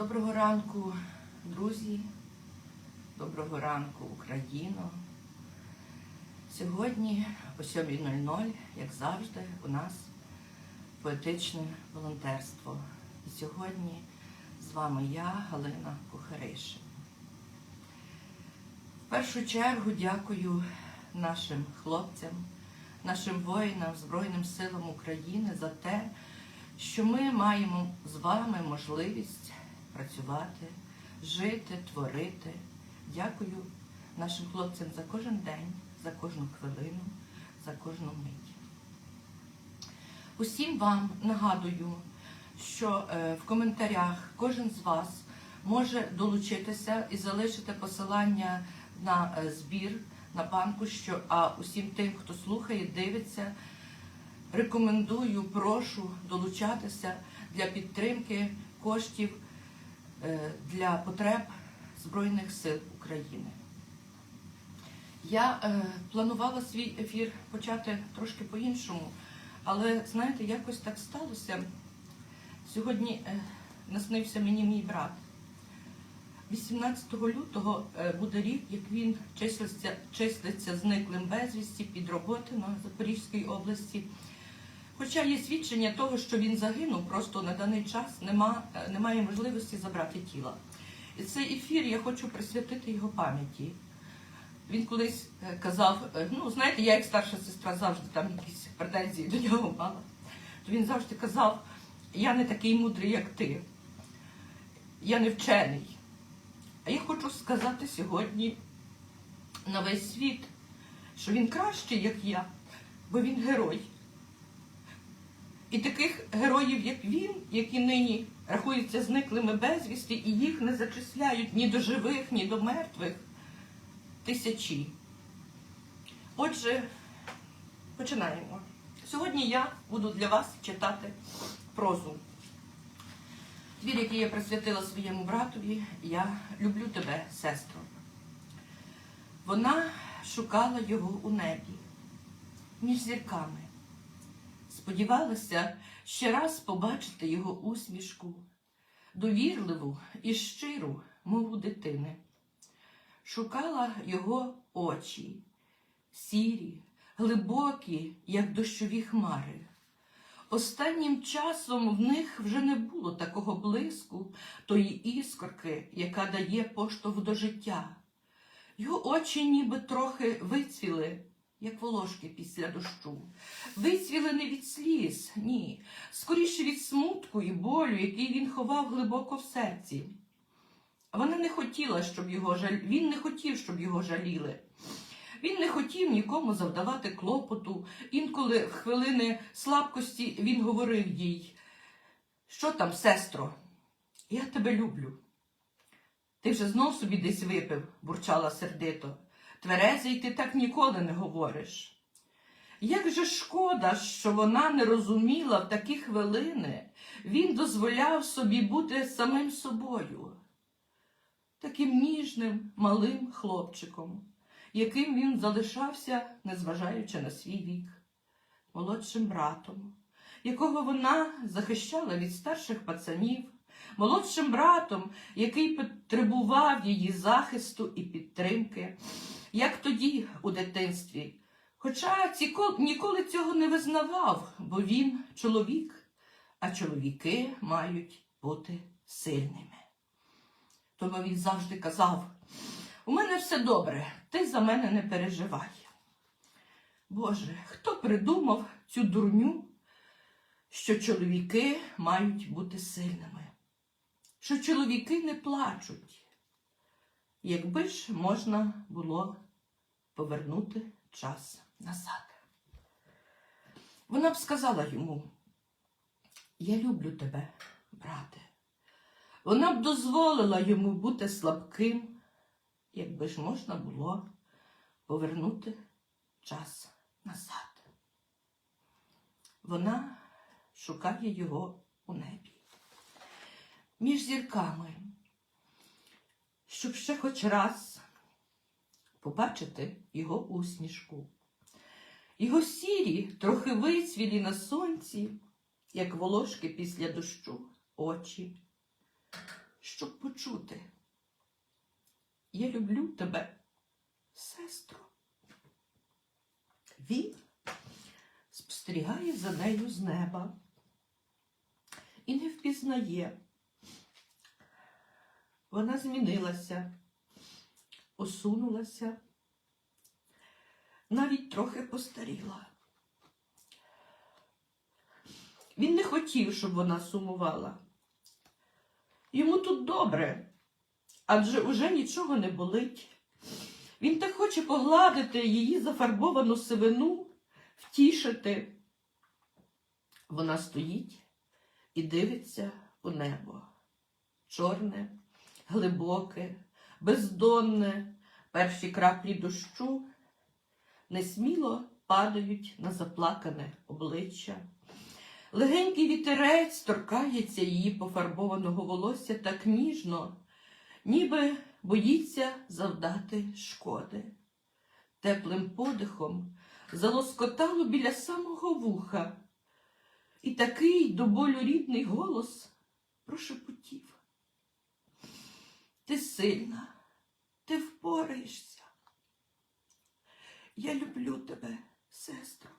Доброго ранку, друзі. Доброго ранку, Україно. Сьогодні о 7.00, як завжди, у нас поетичне волонтерство. І сьогодні з вами я, Галина Кухаришин. В першу чергу дякую нашим хлопцям, нашим воїнам, Збройним силам України за те, що ми маємо з вами можливість працювати, жити, творити. Дякую нашим хлопцям за кожен день, за кожну хвилину, за кожну мить. Усім вам нагадую, що е, в коментарях кожен з вас може долучитися і залишити посилання на е, збір на банку, що, а усім тим, хто слухає, дивиться, рекомендую, прошу долучатися для підтримки коштів для потреб Збройних сил України. Я е, планувала свій ефір почати трошки по-іншому, але знаєте, якось так сталося. Сьогодні е, наснився мені мій брат. 18 лютого е, буде рік, як він числиться, числиться зниклим безвісті під роботи на Запорізькій області. Хоча є свідчення того, що він загинув, просто на даний час нема, е, немає можливості забрати тіла. І цей ефір я хочу присвятити його пам'яті. Він колись е, казав, е, ну знаєте, я як старша сестра завжди там якісь претензії до нього мала. То він завжди казав, я не такий мудрий, як ти. Я не вчений. А я хочу сказати сьогодні на весь світ, що він кращий, як я, бо він герой. І таких героїв, як він, які нині рахуються зниклими безвісти, і їх не зачисляють ні до живих, ні до мертвих, тисячі. Отже, починаємо. Сьогодні я буду для вас читати прозу. Твір, який я присвятила своєму братові, я люблю тебе, сестро. Вона шукала його у небі, між зірками. Сподівалася ще раз побачити його усмішку, довірливу і щиру, мов у дитини. Шукала його очі, сірі, глибокі, як дощові хмари. Останнім часом в них вже не було такого блиску, тої іскорки, яка дає поштовх до життя. Його очі ніби трохи вицвіли, як волошки після дощу. Вицвіли не від сліз, ні, скоріше від смутку і болю, який він ховав глибоко в серці. Вона не хотіла, щоб його жаль... Він не хотів, щоб його жаліли. Він не хотів нікому завдавати клопоту. Інколи в хвилини слабкості він говорив їй, що там, сестро, я тебе люблю. Ти вже знов собі десь випив, бурчала сердито. Тверезий ти так ніколи не говориш. Як же шкода, що вона не розуміла в такі хвилини, він дозволяв собі бути самим собою, таким ніжним, малим хлопчиком, яким він залишався, незважаючи на свій вік, молодшим братом, якого вона захищала від старших пацанів, молодшим братом, який потребував її захисту і підтримки, як тоді у дитинстві. Хоча ціко- ніколи цього не визнавав, бо він чоловік, а чоловіки мають бути сильними. Тому він завжди казав: у мене все добре, ти за мене не переживай. Боже, хто придумав цю дурню, що чоловіки мають бути сильними, що чоловіки не плачуть, якби ж можна було повернути час назад. Вона б сказала йому, я люблю тебе, брате. Вона б дозволила йому бути слабким, якби ж можна було повернути час назад. Вона шукає його у небі, між зірками, щоб ще хоч раз побачити його усмішку. Його сірі, трохи вицвілі на сонці, як волошки після дощу, очі, щоб почути. Я люблю тебе, сестро. Він спостерігає за нею з неба і не впізнає. Вона змінилася, осунулася, навіть трохи постаріла. Він не хотів, щоб вона сумувала. Йому тут добре, адже уже нічого не болить. Він так хоче погладити її зафарбовану сивину, втішити. Вона стоїть і дивиться у небо. Чорне, глибоке, бездонне, перші краплі дощу несміло падають на заплакане обличчя. Легенький вітерець торкається її пофарбованого волосся так ніжно, ніби боїться завдати шкоди. Теплим подихом залоскотало біля самого вуха, і такий до болю рідний голос прошепотів. Ти сильна, ти впораєшся. Я люблю тебе, сестро,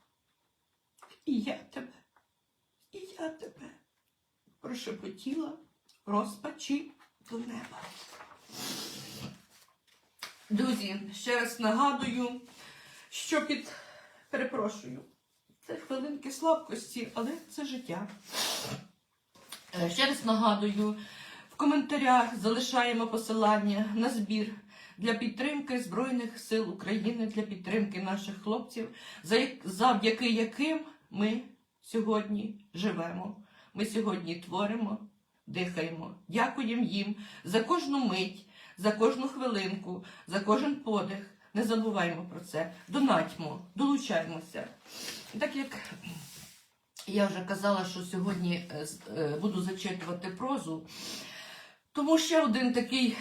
і я тебе. І я тебе прошепотіла розпачі до неба. Друзі, ще раз нагадую, що під перепрошую, це хвилинки слабкості, але це життя. Е, Ще раз нагадую, коментарях залишаємо посилання на збір для підтримки Збройних сил України, для підтримки наших хлопців, завдяки яким ми сьогодні живемо. Ми сьогодні творимо, дихаємо. Дякуємо їм за кожну мить, за кожну хвилинку, за кожен подих. Не забуваймо про це. Донатьмо, долучаймося. І Так як я вже казала, що сьогодні е, е, буду зачитувати прозу, тому ще один такий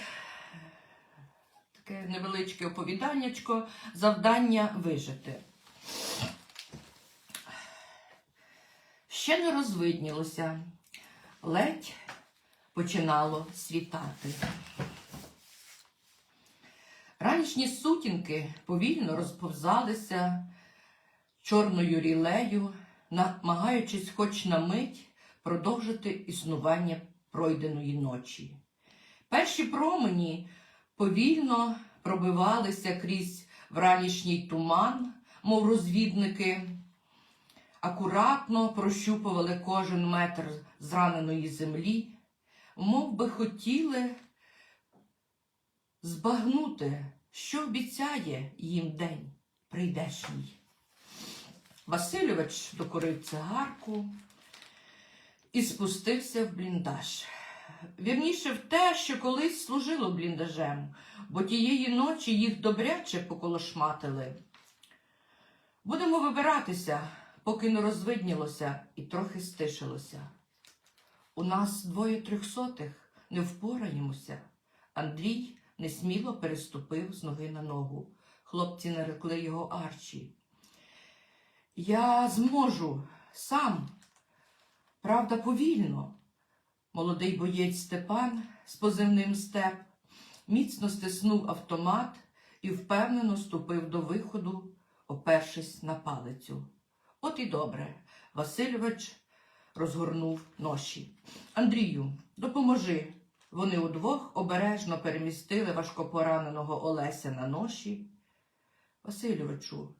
таке невеличке оповіданнячко завдання вижити. Ще не розвиднілося, ледь починало світати. Ранішні сутінки повільно розповзалися чорною рілею, намагаючись хоч на мить продовжити існування пройденої ночі. Перші промені повільно пробивалися крізь вранішній туман, мов розвідники акуратно прощупували кожен метр зраненої землі, мов би хотіли збагнути, що обіцяє їм день прийдешній. Васильович докурив цигарку і спустився в бліндаж. Вірніше в те, що колись служило бліндажем, бо тієї ночі їх добряче поколошматили. Будемо вибиратися, поки не розвиднілося і трохи стишилося. У нас двоє трьохсотих, не впораємося. Андрій несміло переступив з ноги на ногу. Хлопці нарекли його Арчі. Я зможу сам, правда, повільно. Молодий боєць Степан з позивним степ міцно стиснув автомат і впевнено ступив до виходу, опершись на палицю. От і добре. Васильович розгорнув ноші. Андрію, допоможи. Вони удвох обережно перемістили важкопораненого Олеся на ноші. Васильовичу,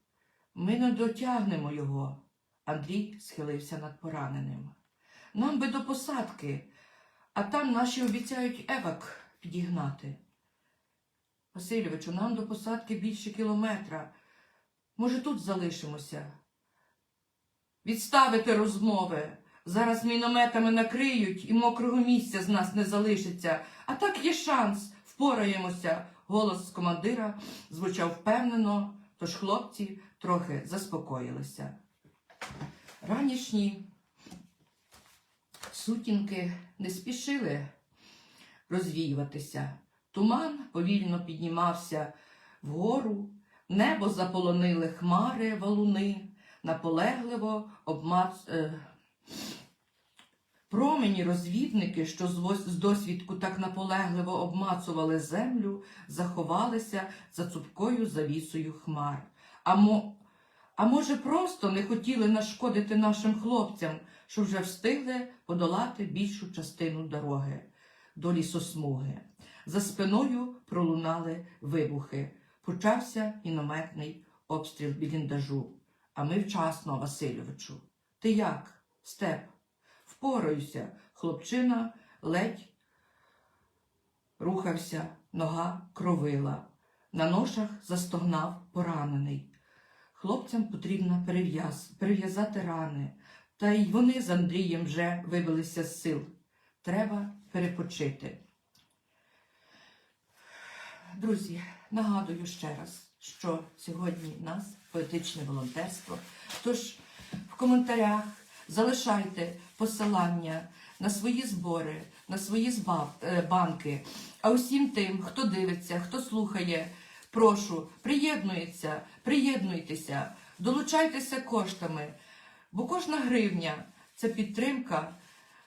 ми не дотягнемо його. Андрій схилився над пораненим. Нам би до посадки, а там наші обіцяють евак підігнати. Васильовичу, нам до посадки більше кілометра. Може, тут залишимося. Відставити розмови. Зараз мінометами накриють і мокрого місця з нас не залишиться. А так є шанс, впораємося. Голос командира звучав впевнено, тож хлопці трохи заспокоїлися. Ранішні сутінки не спішили розвіюватися. Туман повільно піднімався вгору, небо заполонили хмари валуни, наполегливо обмац... е, Промені розвідники, що з досвідку так наполегливо обмацували землю, заховалися за цупкою завісою хмар. А, мо... а може, просто не хотіли нашкодити нашим хлопцям, що вже встигли подолати більшу частину дороги до лісосмуги. За спиною пролунали вибухи. Почався мінометний обстріл бліндажу. А ми вчасно, Васильовичу. Ти як, Степ? Впораюся. Хлопчина ледь рухався, нога кровила. На ношах застогнав поранений. Хлопцям потрібно перев'яз, перев'язати рани, та й вони з Андрієм вже вибилися з сил. Треба перепочити. Друзі, нагадую ще раз, що сьогодні нас поетичне волонтерство. Тож в коментарях залишайте посилання на свої збори, на свої е, банки. А усім тим, хто дивиться, хто слухає, прошу, приєднується, приєднуйтеся, долучайтеся коштами, бо кожна гривня це підтримка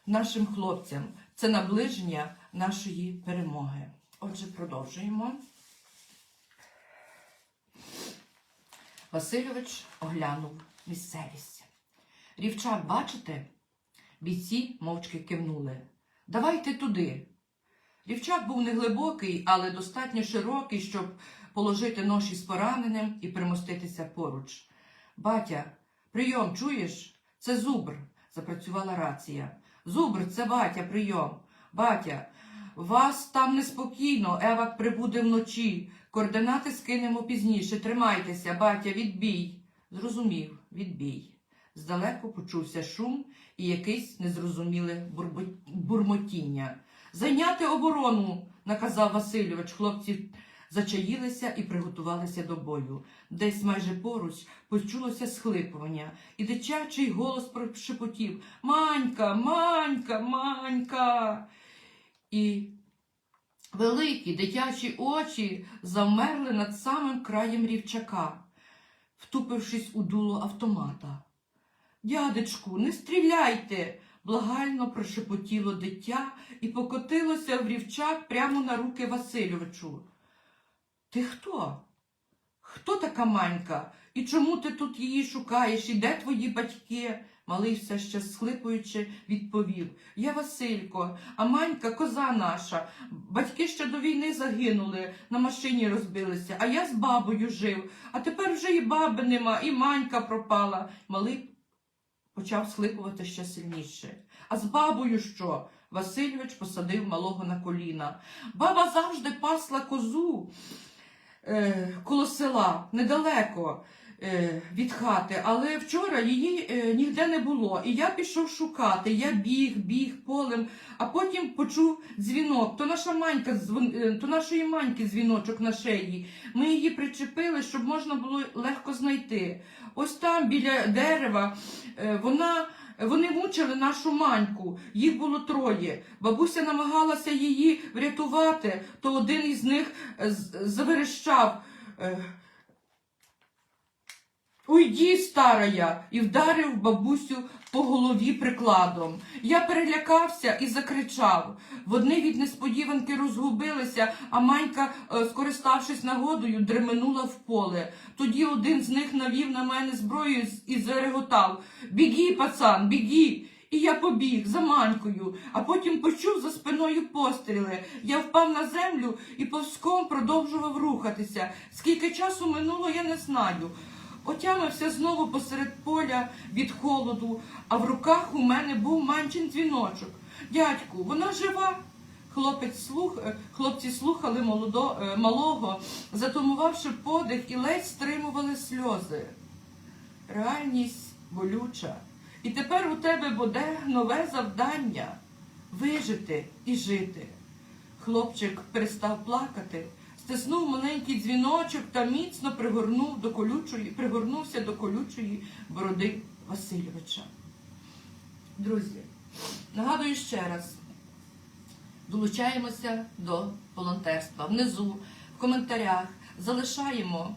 нашим хлопцям, це наближення нашої перемоги. Отже, продовжуємо. Васильович оглянув місцевість. Рівчак, бачите? Бійці мовчки кивнули. Давайте туди. Рівчак був неглибокий, але достатньо широкий, щоб положити ноші з пораненим і примоститися поруч. Батя, прийом, чуєш? Це зубр, запрацювала рація. Зубр, це батя, прийом. Батя, вас там неспокійно, Евак прибуде вночі. Координати скинемо пізніше. Тримайтеся, батя, відбій. Зрозумів, відбій. Здалеку почувся шум і якесь незрозуміле бурмотіння. Зайняти оборону, наказав Васильович. Хлопці зачаїлися і приготувалися до бою. Десь майже поруч почулося схлипування, і дитячий голос прошепотів Манька, манька, манька. І великі дитячі очі завмерли над самим краєм рівчака, втупившись у дуло автомата. Дядечку, не стріляйте! благально прошепотіло дитя і покотилося в рівчак прямо на руки Васильовичу. Ти хто? Хто така манька? І чому ти тут її шукаєш? І де твої батьки? Малий все ще схлипуючи, відповів Я Василько, а манька коза наша. Батьки ще до війни загинули, на машині розбилися, а я з бабою жив. А тепер вже і баби нема, і манька пропала. Малий почав схлипувати ще сильніше. А з бабою що? Васильович посадив малого на коліна. Баба завжди пасла козу коло села, недалеко е, від хати, але вчора її е, ніде не було. І я пішов шукати. Я біг, біг полем, а потім почув дзвінок. То наша манька, е, то нашої маньки дзвіночок на шиї. Ми її причепили, щоб можна було легко знайти. Ось там, біля дерева, е, вона. Вони мучили нашу маньку, їх було троє. Бабуся намагалася її врятувати, то один із них е, заверещав. Уйді, старая, і вдарив бабусю по голові прикладом. Я перелякався і закричав. Вони від несподіванки розгубилися, а манька, е, скориставшись нагодою, дременула в поле. Тоді один з них навів на мене зброю і зареготав Бігі, пацан, бігі! І я побіг за манькою, а потім почув за спиною постріли. Я впав на землю і повзком продовжував рухатися. Скільки часу минуло, я не знаю. Отямився знову посеред поля від холоду, а в руках у мене був манчин дзвіночок. Дядьку, вона жива. Хлопець слух, е, хлопці слухали молодо, е, малого, затумувавши подих і ледь стримували сльози. Реальність болюча. І тепер у тебе буде нове завдання вижити і жити. Хлопчик перестав плакати, стиснув маленький дзвіночок та міцно пригорнув до колючої, пригорнувся до колючої бороди Васильовича. Друзі, нагадую ще раз, долучаємося до волонтерства. Внизу, в коментарях залишаємо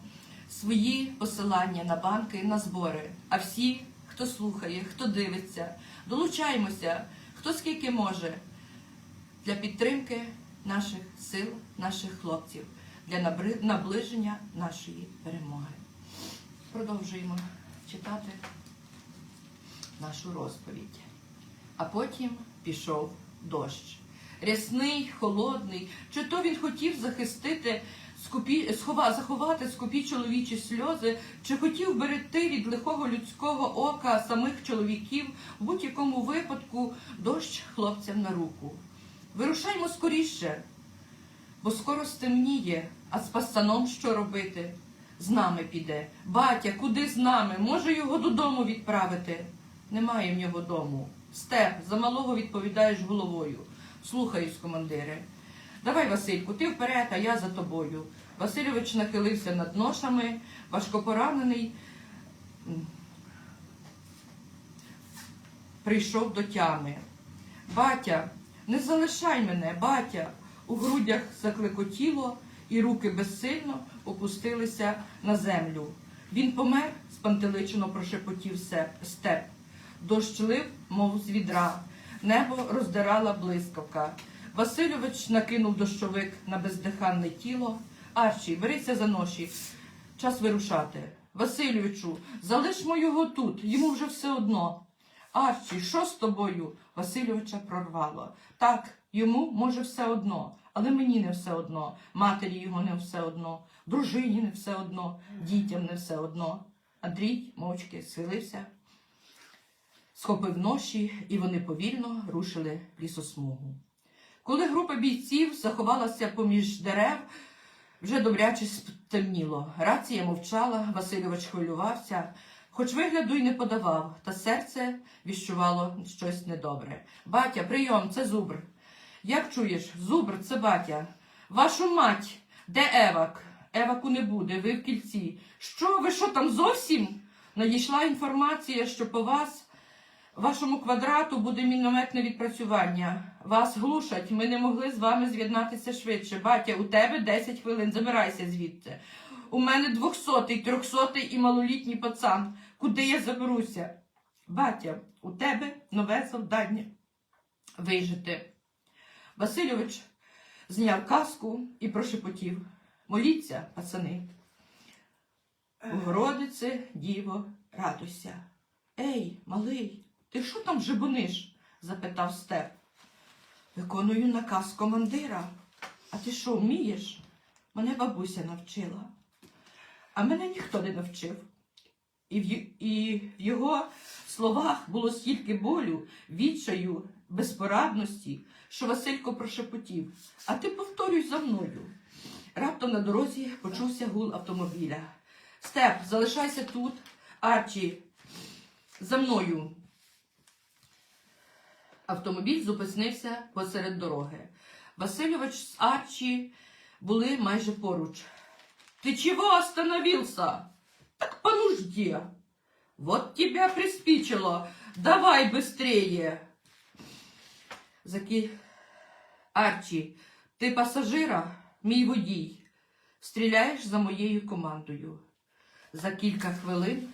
свої посилання на банки, на збори. А всі, хто слухає, хто дивиться, долучаємося. хто скільки може для підтримки наших сил, наших хлопців, для наближення нашої перемоги. Продовжуємо читати нашу розповідь. А потім пішов дощ. Рясний, холодний, чи то він хотів захистити, скупі, схова, заховати скупі чоловічі сльози, чи хотів берегти від лихого людського ока самих чоловіків, в будь-якому випадку дощ хлопцям на руку. Вирушаймо скоріше, бо скоро стемніє, а з пасаном що робити? З нами піде. Батя, куди з нами? Може його додому відправити? Немає в нього дому. Степ, за малого відповідаєш головою. Слухаюсь, командире. Давай, Васильку, ти вперед, а я за тобою. Васильович нахилився над ношами, важкопоранений. Прийшов до тями. Батя, не залишай мене, батя. У грудях заклекотіло, і руки безсильно опустилися на землю. Він помер, спантеличено прошепотів степ. Дощ лив, мов з відра. Небо роздирала блискавка. Васильович накинув дощовик на бездиханне тіло. Арчі, берися за ноші. Час вирушати. Васильовичу, залишмо його тут, йому вже все одно. Арчі, що з тобою? Васильовича прорвало. Так, йому може все одно, але мені не все одно, матері його не все одно, дружині не все одно, дітям не все одно. Андрій мовчки схилився, схопив ноші, і вони повільно рушили лісосмугу. Коли група бійців заховалася поміж дерев, вже добряче стемніло. Рація мовчала, Васильович хвилювався, хоч вигляду й не подавав, та серце віщувало щось недобре. Батя, прийом, це зубр. Як чуєш, зубр, це батя. Вашу мать, де Евак? Еваку не буде, ви в кільці. Що, ви що там зовсім? Надійшла інформація, що по вас, вашому квадрату, буде мінометне відпрацювання. Вас глушать, ми не могли з вами з'єднатися швидше. Батя, у тебе 10 хвилин, забирайся звідти. У мене двохсотий, трьохсотий і малолітній пацан. Куди я заберуся? Батя, у тебе нове завдання. Вижити. Васильович зняв каску і прошепотів. Моліться, пацани. Богородице, діво, радуйся. Ей, малий, ти що там жебониш? запитав степ. Виконую наказ командира. А ти що, вмієш? Мене бабуся навчила. А мене ніхто не навчив. І в, і в його словах було стільки болю, відчаю, безпорадності, що Василько прошепотів. А ти повторюй за мною. Раптом на дорозі почувся гул автомобіля. Степ, залишайся тут. Арчі, за мною. Автомобіль зупинився посеред дороги. Васильович з Арчі були майже поруч. Ты чего остановился? Так по нужде. Вот тебя приспичило. Давай быстрее. Заки... Арчі, ти пасажира, мій водій. Стріляєш за моєю командою. За кілька хвилин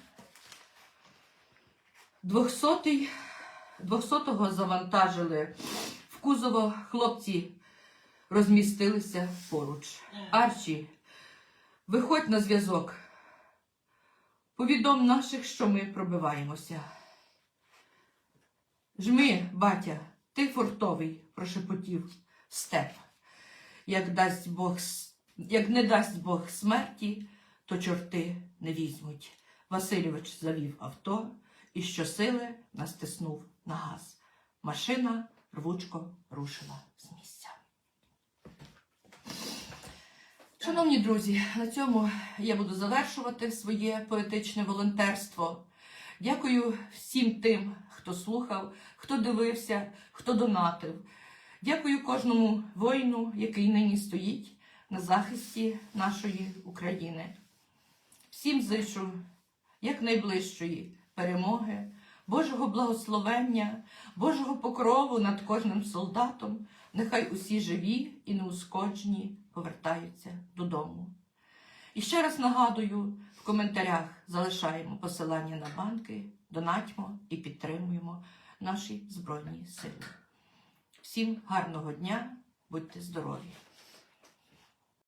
двохсотий, двохсотого завантажили в кузово хлопці розмістилися поруч. Арчі, Виходь на зв'язок. Повідом наших, що ми пробиваємося. Жми, батя, ти фортовий, прошепотів степ. Як дасть Бог, як не дасть Бог смерті, то чорти не візьмуть. Васильович завів авто і щосили настиснув на газ. Машина рвучко рушила з місця. Шановні друзі, на цьому я буду завершувати своє поетичне волонтерство. Дякую всім тим, хто слухав, хто дивився, хто донатив. Дякую кожному воїну, який нині стоїть на захисті нашої України. Всім зичу якнайближчої перемоги, Божого благословення, Божого покрову над кожним солдатом. Нехай усі живі і неушкоджені повертаються додому. І ще раз нагадую, в коментарях залишаємо посилання на банки, донатьмо і підтримуємо наші Збройні Сили. Всім гарного дня, будьте здорові!